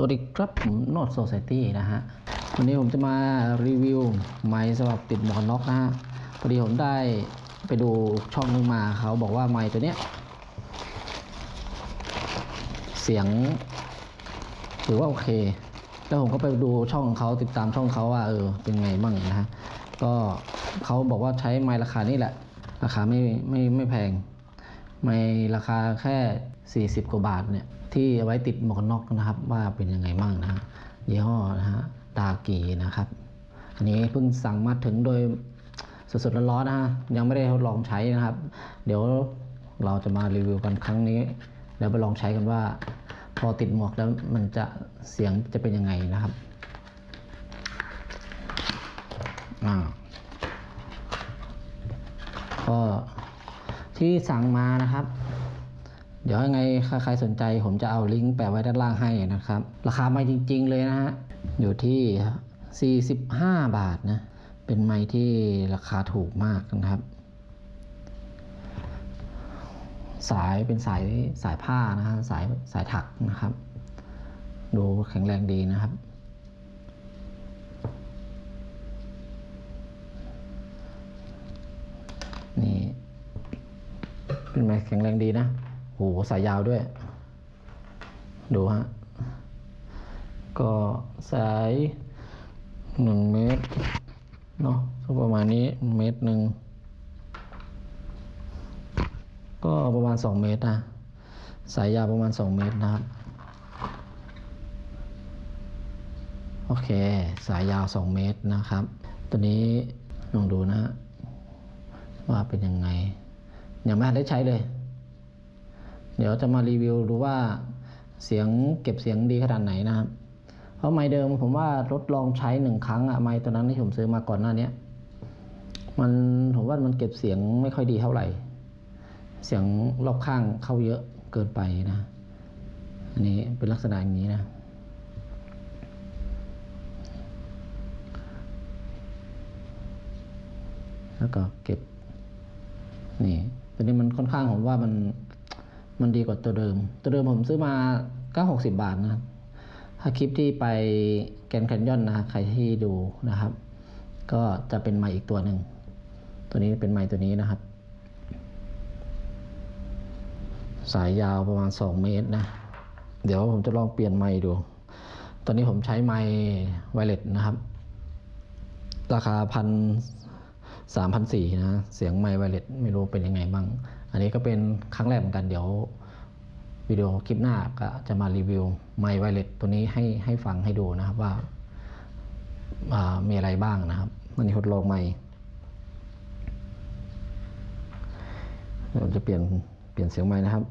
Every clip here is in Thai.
สวัสดีครับผมโนดโซ c i ตี้นะฮะ วันนี้ผมจะมารีวิวไม้สำหรับติดหมวกกันน็อกนะฮะ พอดีผมได้ไปดูช่องนึงมาเขาบอกว่าไม้ตัวเนี้ย เสียงถือว่าโอเค แล้วผมก็ไปดูช่องเขาติดตามช่องเขาว่าเออเป็นไงบ้างนะฮะ ก็เขาบอกว่าใช้ไม้ราคานี่แหละ ราคาไม่ไม่ไม่แพง ไม่ราคาแค่ 40 กว่าบาทเนี่ยที่เอาไว้ติดหมวกกันน็อกนะครับ ว่าเป็นยังไงบ้างนะฮะยี่ห้อนะฮะดากีนะครับ อันนี้เพิ่งสั่งมาถึงโดยสดๆร้อนๆนะฮะยังไม่ได้ทดลองใช้นะครับ เดี๋ยวเราจะมารีวิวกันครั้งนี้ แล้วไปลองใช้กันว่า พอติดหมวกแล้วมันจะเสียงจะเป็นยังไงนะครับอ่าก็ ที่สั่งมานะครับ เดี๋ยวยังไงใครสนใจผมจะเอาลิงก์แปะไว้ด้านล่างให้นะครับ ราคาไม้จริง ๆ เลยนะฮะอยู่ที่ 45 บาทนะเป็นไม้ที่ราคาถูกมากนะครับ สายเป็นสายสายผ้านะฮะสายสายถักนะครับ ดูแข็งแรงดีนะครับ นี่ เป็นไม้แข็งแรงดีนะโหสายยาวด้วย ดูฮะ ก็สายหนึ่งเมตรเนาะประมาณนี้เมตรหนึ่งก็ประมาณสองเมตรนะ สายยาวประมาณสองเมตรนะครับ โอเค สายยาวสองเมตรนะครับ ตัวนี้ลองดูนะ ว่าเป็นยังไง ยังไม่ทันได้ใช้เลย เดี๋ยวจะมารีวิวดูว่าเสียงเก็บเสียงดีขนาดไหนนะครับ เพราะไม้เดิมผมว่าทดลองใช้หนึ่งครั้งอะไม้ตัวนั้นที่ผมซื้อมาก่อนหน้านี้มันผมว่ามันเก็บเสียงไม่ค่อยดีเท่าไหร่ เสียงรอบข้างเข้าเยอะเกินไปนะ อันนี้เป็นลักษณะอย่างนี้นะ แล้วก็เก็บ นี่ ตัวนี้มันค่อนข้างผมว่ามันมันดีกว่าตัวเดิม ตัวเดิมผมซื้อมาก็หกสิบาทนะถ้าคลิปที่ไปแกนแคนยอนนะใครที่ดูนะครับ ก็จะเป็นไมค์อีกตัวหนึ่ง ตัวนี้เป็นไมค์ตัวนี้นะครับ สายยาวประมาณ 2 เมตรนะ เดี๋ยวผมจะลองเปลี่ยนไมค์ดู ตอนนี้ผมใช้ไมค์ไวเลสนะครับ ราคาพัน สามพันสี่นะเสียงไมค์ไวเลสไม่รู้เป็นยังไงบ้าง อันนี้ก็เป็นครั้งแรกเหมือนกันเดี๋ยววิดีโอคลิปหน้าก็จะมารีวิวไมค์ไวเลสตัวนี้ให้ให้ฟังให้ดูนะครับว่าามีอะไรบ้างนะครับอันนี้ทดลองไมค์เราจะเปลี่ยนเปลี่ยนเสียงไมค์นะครับ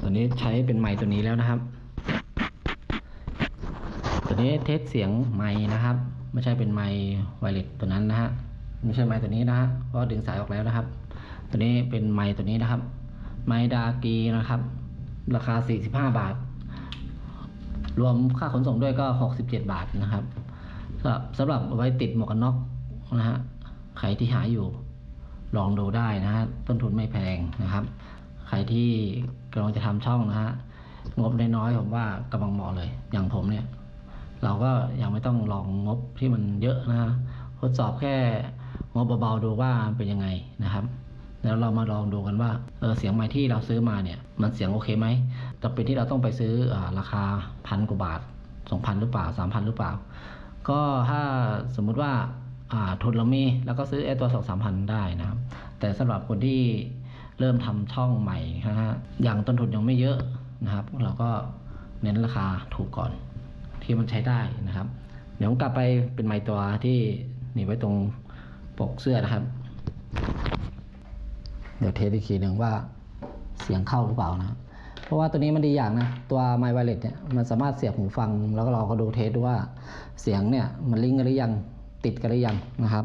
ตัว นี้ใช้เป็นไมค์ตัวนี้แล้วนะครับ ตัวนี้เทสเสียงไมค์นะครับ ไม่ใช่เป็นไมค์ไวเลสตัวนั้นนะฮะไม่ใช่ไมค์ตัวนี้นะฮะเพราะดึงสายออกแล้วนะครับ ตัวนี้เป็นไมค์ตัวนี้นะครับ ไมค์ดากีนะครับ ราคา 45 บาท รวมค่าขนส่งด้วยก็ 67 บาทนะครับสำหรับสำหรับเอาไว้ติดหมวกกันน็อกนะฮะใครที่หาอยู่ลองดูได้นะฮะต้นทุนไม่แพงนะครับ ใครที่ กำลังจะทำช่องนะฮะงบน้อยๆผมว่ากำลังเหมาะเลย อย่างผมเนี่ย เราก็ยังไม่ต้องลองงบที่มันเยอะนะฮะทดสอบแค่งบเบาๆดูว่าเป็นยังไงนะครับ แล้วเรามาลองดูกันว่าเออเสียงไม้ที่เราซื้อมาเนี่ย มันเสียงโอเคไหมจำเป็นที่เราต้องไปซื้ออราคาพันกว่าบาทสองพันหรือเปล่าสามพันหรือเปล่า ก็ถ้าสมมุติว่าทุนเรามีแล้วก็ซื้อไอ้ตัวสองสามพันได้นะครับ แต่สำหรับคนที่ เริ่มทำช่องใหม่นะฮะอย่างต้นทุนยังไม่เยอะนะครับ เราก็เน้นราคาถูกก่อนที่มันใช้ได้นะครับ เดี๋ยวผมกลับไปเป็นไมค์ตัวที่หนีไว้ตรงปกเสื้อนะครับ เดี๋ยวเทสอีกทีหนึ่งว่าเสียงเข้าหรือเปล่านะ เพราะว่าตัวนี้มันดีอย่างนะ ตัวไมค์ไวเลสเนี่ยมันสามารถเสียบหูฟัง แล้วก็เราก็ดูเทสดูว่าเสียงเนี่ยมันลิงก์กันหรือยังติดกันหรือยังนะครับ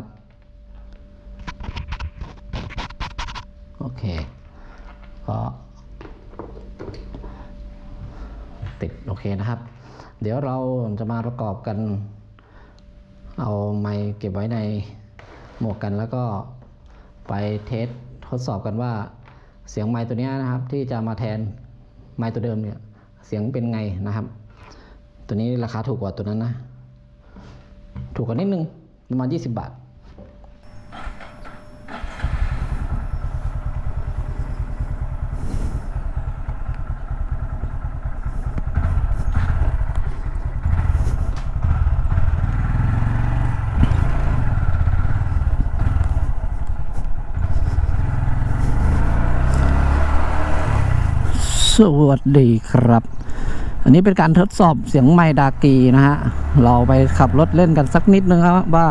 โอ เคก็ติดโอเคนะครับ เดี๋ยวเราจะมาประกอบกัน เอาไมค์เก็บไว้ในหมวกกันแล้วก็ไปเทสทดสอบกันว่าเสียงไมค์ตัวนี้นะครับที่จะมาแทนไมค์ตัวเดิมเนี่ยเสียงเป็นไงนะครับ ตัวนี้ราคาถูกกว่าตัวนั้นนะ ถูกกว่านิดนึงประมาณ 20 บาท สวัสดีครับ อันนี้เป็นการทดสอบเสียงไมดากีนะฮะ เราไปขับรถเล่นกันสักนิดนึงครับว่า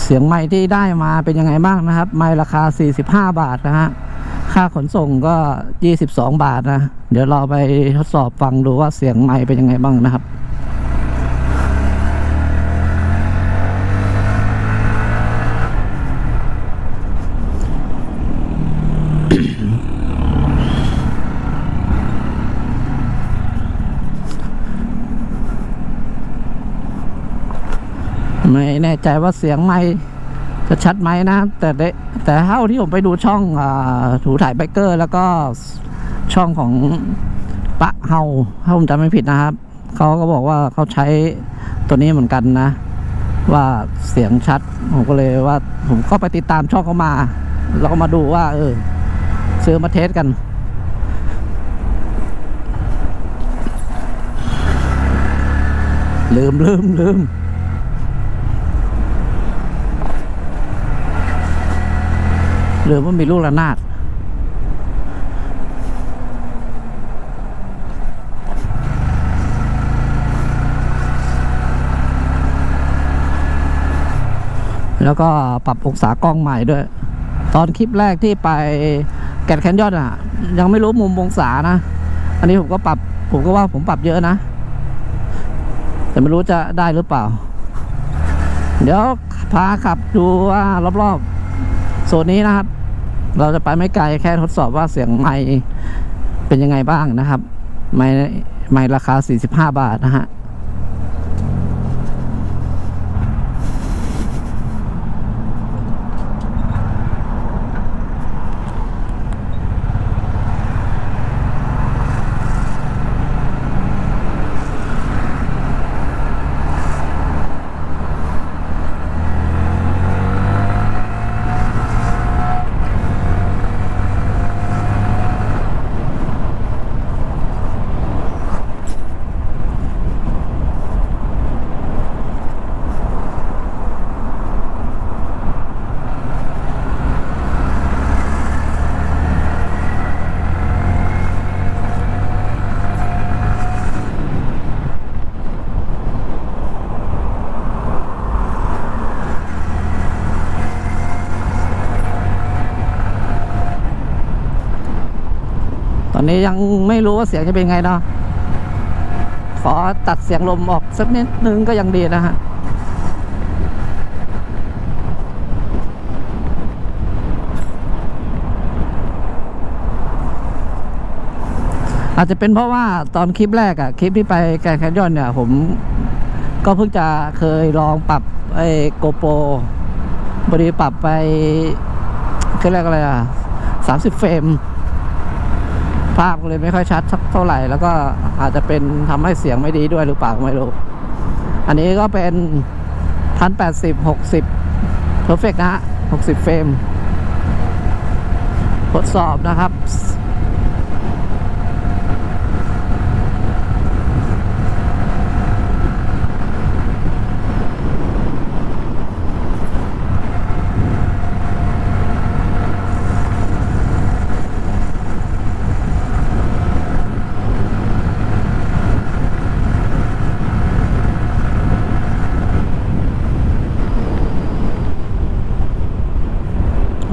เสียงไมที่ได้มาเป็นยังไงบ้างนะครับ ไมค์ราคา 45 บาทนะฮะ ค่าขนส่งก็ 22 บาทนะ เดี๋ยวเราไปทดสอบฟังดูว่าเสียงไมเป็นยังไงบ้างนะครับ ไม่แน่ใจว่าเสียงไม่จะชัดไหมนะ แต่ได้แต่เท่าที่ผมไปดูช่องอถูถ่ายไบเกอร์ แล้วก็ช่องของปะเฮาถ้าผมจำไม่ผิดนะครับเขาก็บอกว่าเขาใช้ตัวนี้เหมือนกันนะ ว่าเสียงชัด ผมก็เลยว่า ผมเข้าไปติดตามช่องเขามา แล้วก็มาดูว่า เออ ซื้อมาเทสกันลืมลืมลืม หรือว่ามีลูกระนาดแล้วก็ปรับองศากล้องใหม่ด้วย ตอนคลิปแรกที่ไปแกนแคนยอดอะ ยังไม่รู้มุมองศานะ อันนี้ผมก็ปรับ ผมก็ว่าผมปรับเยอะนะ แต่ไม่รู้จะได้หรือเปล่า เดี๋ยวพาขับดูว่ารอบๆ นนี้นะครับ เราจะไปไม่ไกลแค่ทดสอบว่าเสียงไมค์เป็นยังไงบ้างนะครับ ไม่ไม่ราคา 45 บาทนะฮะ นนี้ยังไม่รู้ว่าเสียงจะเป็นไงเนาะขอตัดเสียงลมออกสักนิดนึงก็ยังดีนะฮะอาจจะเป็นเพราะว่าตอนคลิปแรกอะคลิปที่ไปแกรนด์แคนยอนเนี่ย ผมก็เพิ่งจะเคยลองปรับไอ้โกโปรพอดีปรับไปคือเรียกอะไรอะสามสิบเฟรม ภาพก็เลยไม่ค่อยชัดสักเท่าไหร่ แล้วก็อาจจะเป็นทำให้เสียงไม่ดีด้วยหรือเปล่าไม่รู้ อันนี้ก็เป็นพันแปดสิบหกสิบเพอร์เฟกนะฮะหกสิบเฟรมทดสอบนะครับ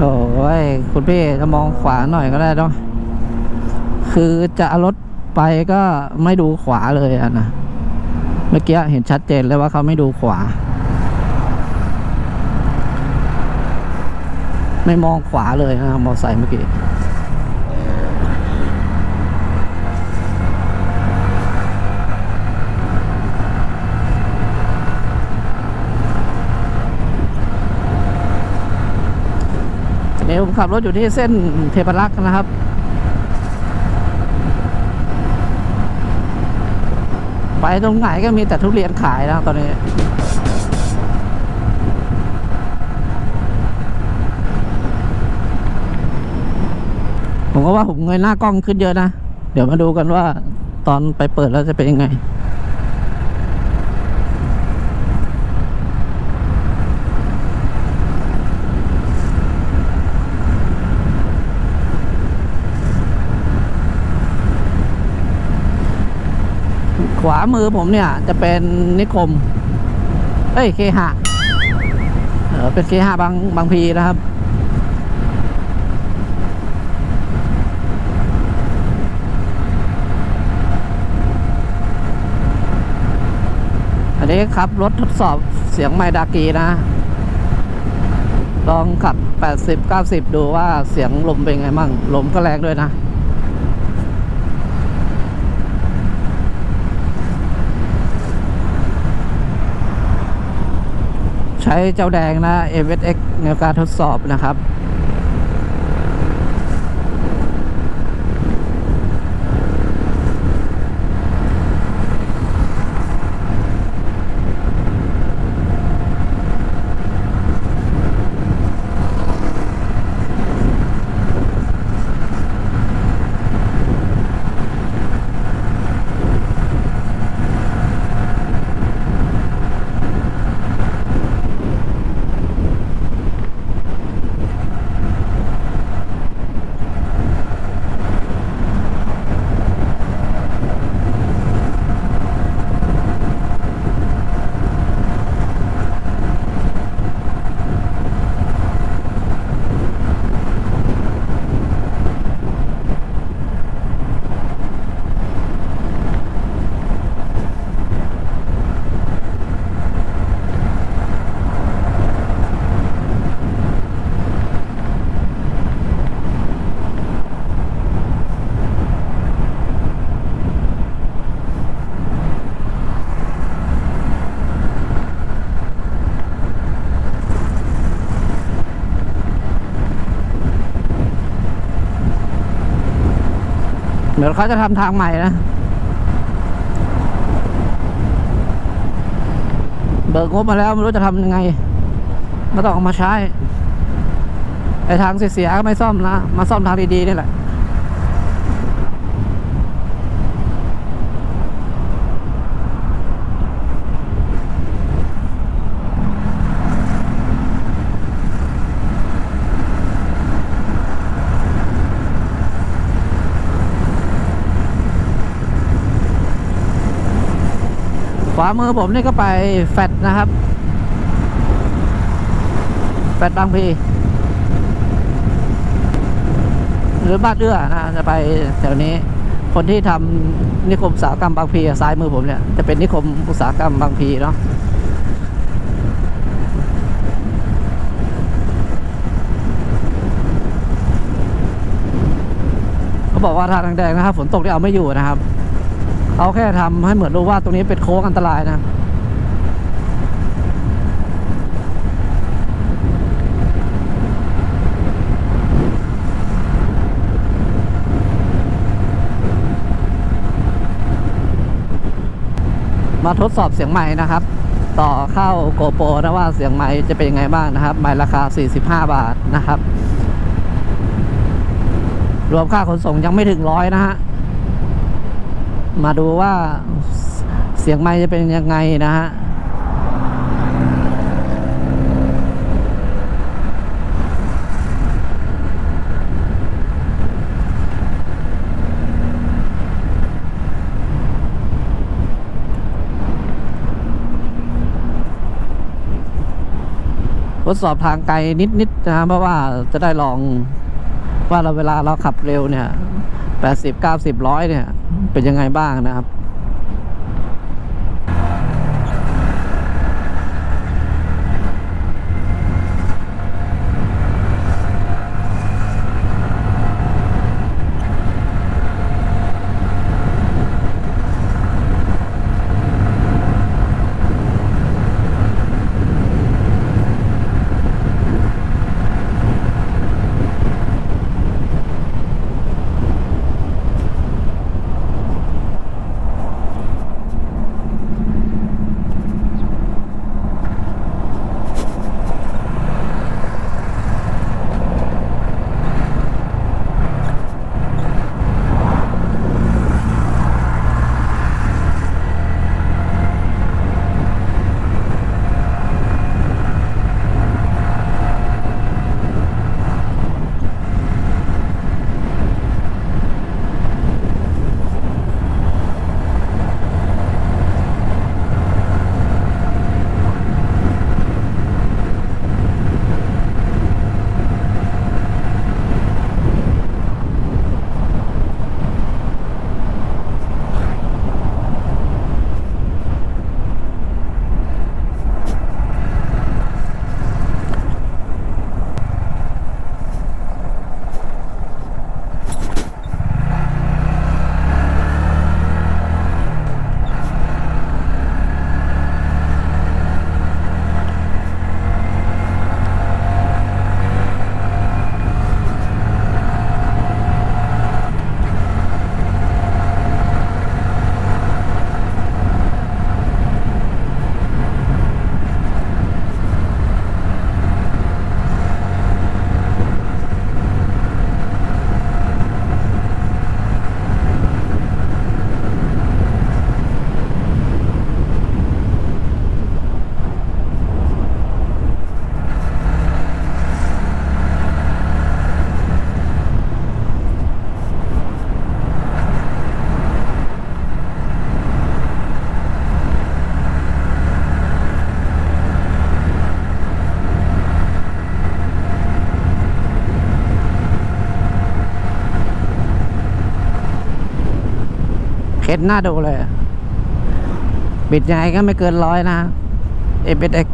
โอ้ยคุณพี่จะมองขวาหน่อยก็ได้เนาะคือจะรถไปก็ไม่ดูขวาเลยอะนะเมื่อกี้เห็นชัดเจนเลยว่าเขาไม่ดูขวา ไม่มองขวาเลยนะมอไซค์เมื่อกี้ นี่ผมขับรถอยู่ที่เส้นเทพรักษ์นะครับ ไปตรงไหนก็มีแต่ทุเรียนขายนะตอนนี้ผมก็ว่าผมเงยหน้ากล้องขึ้นเยอะนะ เดี๋ยวมาดูกันว่าตอนไปเปิดแล้วจะเป็นยังไง ขวามือผมเนี่ยจะเป็นนิคม เอ้ยเคหะเออเป็นเคหะบางบางพีนะครับ อันนี้ครับรถทดสอบเสียงไมดากีนะ ลองขับ 80 90 ดูว่าเสียงลมเป็นไงมั่ง ลมก็แรงด้วยนะ ใช้เจ้าแดงนะ a v x ในการทดสอบนะครับ ดี๋ยวเขาจะทำทางใหม่นะ เบิกงบมาแล้วไม่รู้จะทำยังไงก็ต้องเอามาใช้ไอ้ทางเสียๆก็ไม่ซ่อมนะ มาซ่อมทางดีๆนี่แหละ วามือผมนี่ก็ไปแฟดนะครับ แฟดบางพีหรือบ้านเอื้อนะจะไปแถวนี้ คนที่ทำนิคมอุตสาหกรรมบางพีซ้ายมือผมเนี่ยจะเป็นนิคมอุตสาหกรรมบางพีเนาะเขาบอกว่าทางแดงนะครับฝนตกที่เอาไม่อยู่นะครับ เขาแค่ทำให้เหมือนรู้ว่าตรงนี้เป็นโค้งอันตรายนะมาทดสอบเสียงใหม่นะครับ ต่อเข้าโกโปรนะว่าเสียงใหม่จะเป็นยังไงบ้างนะครับใหม่ราคา 45 บาทนะครับ รวมค่าขนส่งยังไม่ถึงร้อยนะฮะ มาดูว่าเสียงไม้จะเป็นยังไงนะฮะทดสอบทางไกลนิดๆนะฮะเพราะว่าจะได้ลองว่าเราเวลาเราขับเร็วเนี่ยแปดสิบเก้าสิบร้อยเนี่ย เป็นยังไงบ้างนะครับ น้าดูเลย บิดยังไงก็ไม่เกินร้อยนะ เอฟเอ็ก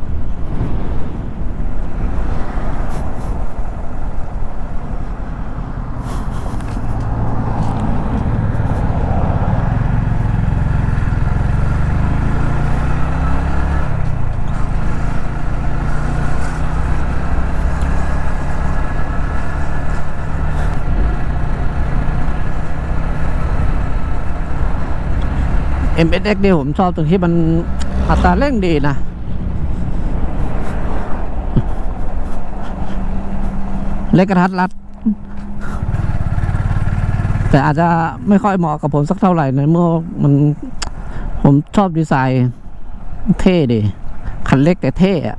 m s x เนี่ยผมชอบตรงที่มันอัตราเร่งดีนะ เล็กกระทัดรัด แต่อาจจะไม่ค่อยเหมาะกับผมสักเท่าไหร่ในเมื่อมันผมชอบดีไซน์ เท่ดีคันเล็กแต่เท่อะ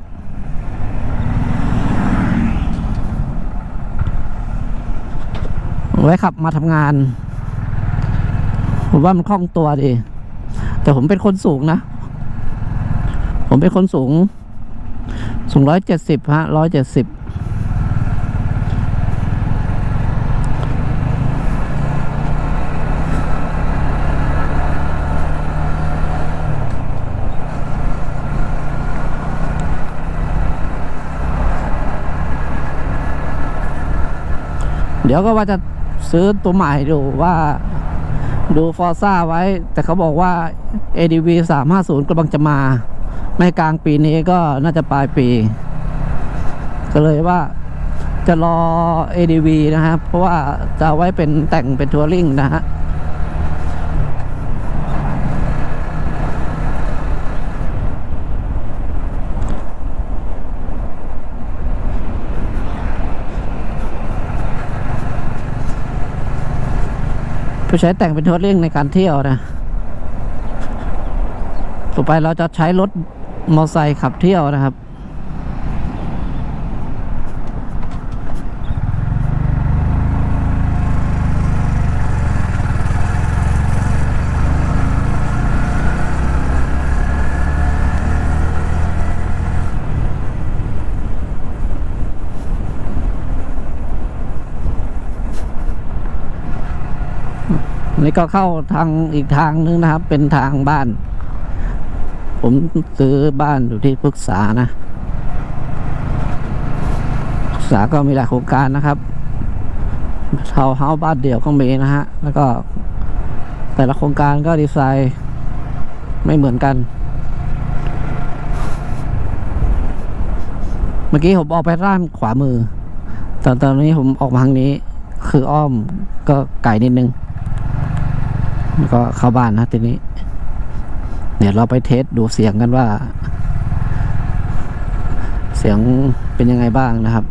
ไว้ขับมาทำงาน ผมว่ามันคล่องตัวดี แต่ผมเป็นคนสูงนะ ผมเป็นคนสูง สูงร้อยเจ็ดสิบฮะร้อยเจ็ดสิบเดี๋ยวก็ว่าจะซื้อตัวใหม่ดูว่า ดูฟอร์ซ่าไว้ แต่เขาบอกว่า ADV 350กำลังจะมา ไม่กลางปีนี้ก็น่าจะปลายปี ก็เลยว่าจะรอ ADV นะครับ เพราะว่าจะไว้เป็นแต่งเป็นทัวริงนะฮะ ไปใช้แต่งเป็นทัวริงในการเที่ยวนะ ต่อไปเราจะใช้รถมอเตอร์ไซค์ขับเที่ยวนะครับ ก็เข้าทางอีกทางนึงนะครับ เป็นทางบ้าน ผมซื้อบ้านอยู่ที่พฤกษานะพฤกษาก็มีหลายโครงการนะครับเท่าเฮาบ้านเดี่ยวก็มีนะฮะ แล้วก็ แต่ละโครงการก็ดีไซน์ไม่เหมือนกัน เมื่อกี้ผมออกไปด้านขวามือ ตอนตอนนี้ผมออกมาทางนี้ คืออ้อมก็ไกลนิดนึง แล้วก็เข้าบ้านนะทีนี้ เดี๋ยวเราไปเทสดูเสียงกันว่า เสียงเป็นยังไงบ้างนะครับ